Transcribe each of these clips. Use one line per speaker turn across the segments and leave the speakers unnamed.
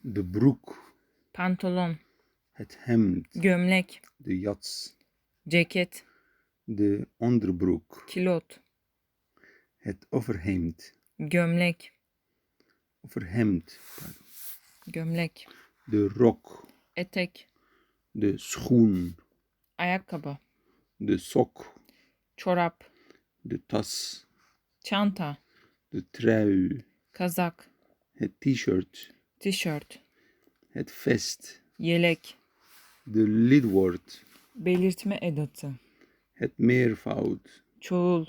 de broek,
pantolon,
het hemd,
gömlek,
de jas,
ceket,
de onderbroek,
kilot,
het overhemd,
gömlek,
overhemd, pardon,
gömlek,
de rok,
etek,
de schoen,
ayakkabı,
de sok,
çorap,
de tas,
çanta,
de trui,
kazak,
het t-shirt,
tişört,
het vest,
yelek,
de lidwoord,
belirtme edatı,
het meervoud,
çoğul,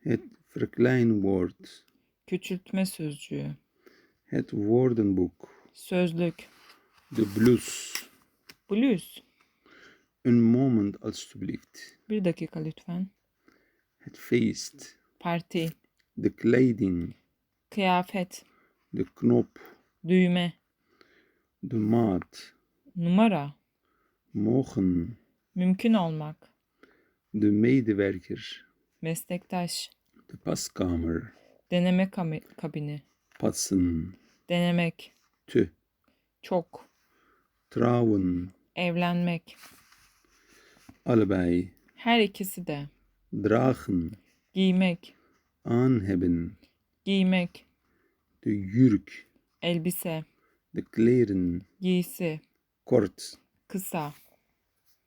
het verkleinwoord,
küçültme sözcüğü,
het woordenboek,
sözlük,
de blus.
bluz.
Een moment alstublieft.
Bir dakika lütfen.
Het feest,
Parti,
de kleding,
kıyafet,
de knop,
düğme,
de maat,
numara,
mogen,
mümkün olmak,
de medewerker,
meslektaş,
de paskamer,
deneme kabini,
passen,
denemek,
te,
çok,
trouwen,
evlenmek,
allebei,
her ikisi de,
dragen,
giymek,
aanhebben,
giymek,
de jurk,
elbise,
de kleren,
giysi,
kort,
kısa,